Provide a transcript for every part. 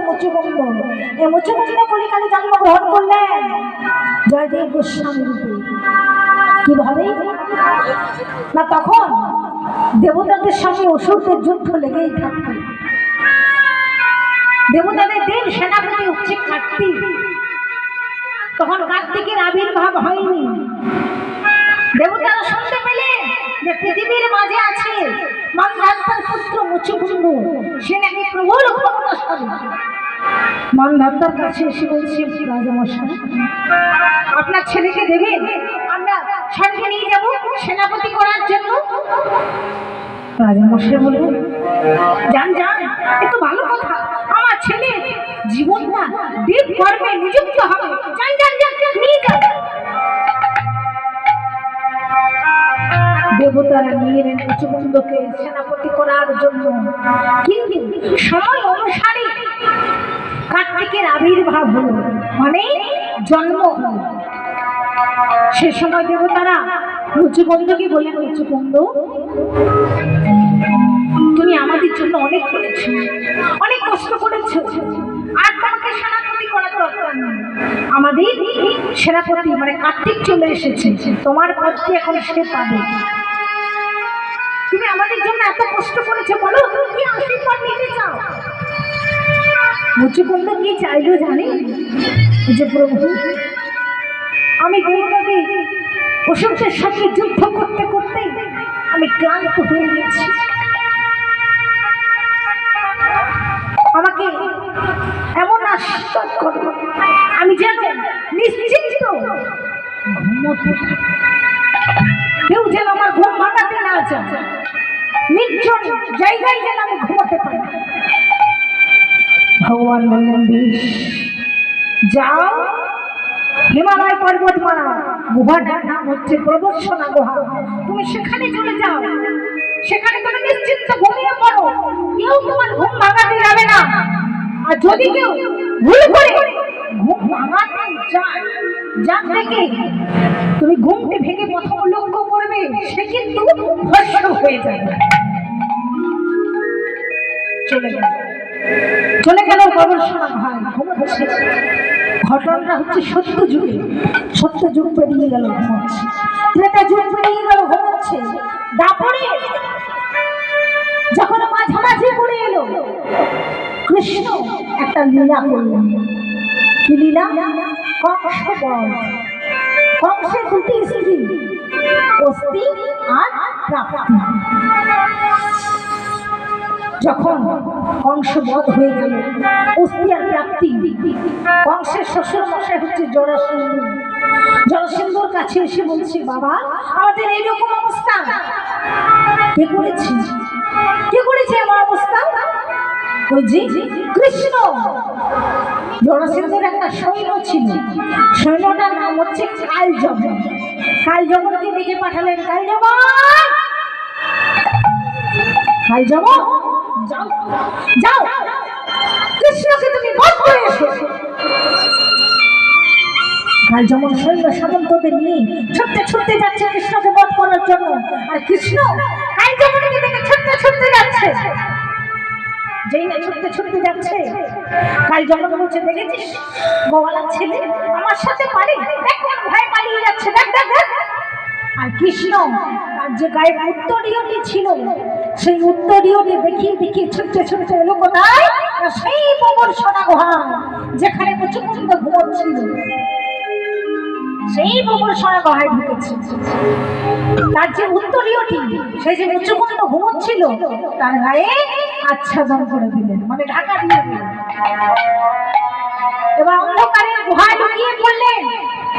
মুচুকুন্দ এই মুচুকুন্দ কলিকালে জন্মগ্রহণ তখন দেবতাদের সঙ্গে অসুরদের যুদ্ধ লেগেই থাকতো। দেবতাদের দেব সেনাপতি হচ্ছে কার্তিক তখন কার্তিকের আবির্ভাব হয়নি। দেবতারা শুনতে পেলেন যে পৃথিবীর মাঝে আছে পুত্র সে নাকি প্রবল কাছে এসে বলছে, রাজামশাই, আপনার ছেলেকে দেবেন আমরা সঙ্গে নিয়ে যাব সেনাপতি করার জন্য। রাজামশাই বললেন, যান যান, এ তো ভালো কথা। আমার ছেলে জীবনটা দেব কর্মে নিযুক্ত হবে। যান। দেবতারা নিয়ে সেনাপতি করার জন্য। কিন্তু সময় অনুসারে কার্তিকের আবির্ভাব হলো মানে জন্ম হলো। সে সময় দেবতারা বলে তুমি আমাদের জন্য অনেক করেছ, অনেক কষ্ট করেছ। আর তোমাকে সেনাপতি করার দরকার আমাদের সেনাপতি মানে কার্তিক চলে এসেছে। তোমার পদটি এখন সে পাবে। তুমি আমাদের জন্য এত কষ্ট করেছ, বলো। কি আশীর্বাদ নিতে চাও। মুচুকুন্দ কি চাইলো জানি? যে প্রভু, আমি দেবতাদের অসুখের সাথে যুদ্ধ করতে করতে আমি ক্লান্ত হয়ে গেছি। আমাকে এমন আশীর্বাদ করো, আমি যেন নিশ্চিন্ত ঘুমোতে। কেউ যেন আমার ঘুম ভাঙাতে না চায়। নির্জন জায়গায় যেন আমি ঘুমাতে পারি। ভগবান বললেন, বেশ, যাও। হিমালয় পর্বতমালা গুহাটার নাম হচ্ছে প্রদর্শনা গুহা। তুমি সেখানে চলে যাও। সেখানে তুমি নিশ্চিন্ত ঘুমিয়ে পড়ো। কেউ তোমার ঘুম ভাঙাতে যাবে না। আর যদি কেউ ভুল করে, ঘুম ভাঙাতে যায়, যার থেকে তুমি ঘুমটি ভেঙে প্রথম লক্ষ্য করবে, সে কিন্তু ভস্ম হয়ে যাবে। চলে গেল চলে গেল গবেষণা ভাই ঘুমাচ্ছে ঘটনাটা হচ্ছে সত্য যুগে। সত্য যুগ পেরিয়ে গেল, ঘুমাচ্ছে। ত্রেতা যুগ পেরিয়ে গেল, ঘুমাচ্ছে। দাপরে যখন মাঝামাঝি পড়ে এলো, কৃষ্ণ একটা লীলা করলেন। কি লীলা? কংস বধ কংসের দুটি স্ত্রী অস্থি আর প্রাপ্তি। যখন কংস বধ হয়ে গেল অস্থি আর প্রাপ্তি। কংসের শ্বশুর মশাই হচ্ছে জরাসিন্ধু। জরাসিন্ধুর কাছে এসে বলছে, বাবা, আমাদের এইরকম অবস্থা। কে করেছে? কে করেছে আমার অবস্থা? ওই যে কৃষ্ণ। জরাসিন্ধুর একটা সৈন্য ছিল। সৈন্যটার নাম হচ্ছে কাল জবন কাল ডেকে পাঠালেন কাল জবন কাল জবন যাও কৃষ্ণকে তুমি বধ করে এসো। যেমন সৈন্য সামন্তদের নিয়ে ছুটতে ছুটতে যাচ্ছে কৃষ্ণকে বধ করার জন্য, আর কৃষ্ণ ছুটতে ছুটতে যাচ্ছে, যেই ছুটতে ছুটতে যাচ্ছে দেখেছিস? আমার সাথে পারে দেখ কোন পালিয়ে যাচ্ছে, দেখ দেখ দেখ। আর কৃষ্ণ, তার যে গায়ে উত্তরীয়টি ছিল, সেই উত্তরীয়টি দেখিয়ে দেখিয়ে ছুটতে ছুটতে এলো কোথায়? সেই প্রবর সোনা গুহা যেখানে মুচুকুন্দ ঘুমোচ্ছিল। সেই প্রবর সোনা গুহায় ঢুকেছে। তার যে উত্তরীয়টি সেই যে মুচুকুন্দ ঘুমোচ্ছিল, তার গায়ে আচ্ছাদন করে দিলেন মানে ঢাকা দিয়ে দিলেন। এবার অন্ধকারের গুহায় ঢুকিয়ে পড়লেন।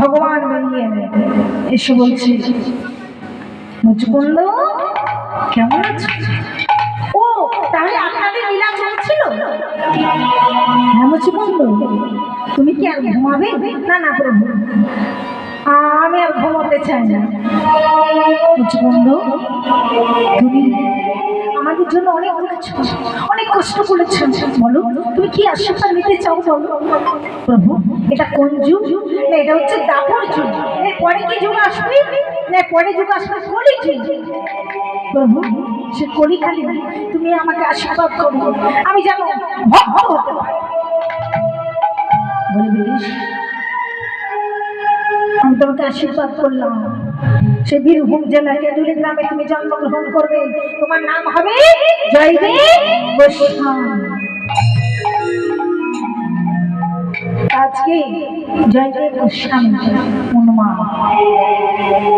ভগবান বেরিয়ে এলেন এসে বলছে মুচকুন্দ কেমন আছো? ও, তাহলে আপনাদের লীলা চলছিল? হ্যাঁ মুচি বন্ধু তুমি কি আর ঘুমাবে? না না, প্রভু। আমি আর ঘুমোতে চাই না। মুচি বন্ধু তুমি আমাদের জন্য অনেক করেছ। অনেক কষ্ট করেছ বলো। তুমি কি আশীর্বাদ নিতে চাও, বলো? প্রভু, এটা কোন যুগ? না, এটা হচ্ছে দাপর যুগ। এর পরে কি যুগ আসবে? না, পরে যুগ আসবে কলি যুগ। প্রভু, সে কলি খালি তুমি আমাকে আশীর্বাদ করো। আমি যেন ভক্ত হতে পারি। আমি তোমাকে আশীর্বাদ করলাম। সে বীরভূম জেলার কেদুলি গ্রামে তুমি জন্মগ্রহণ করবে। তোমার নাম হবে জয়দেব আজকে জয়দেব গোস্বামী হনুমান।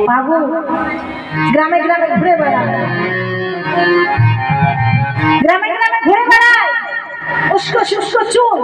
বাবু গ্রামে গ্রামে ঘুরে বেড়ায়। গ্রামে গ্রামে ঘুরে বেড়ায়। উস্কো শুষ্ক চুল।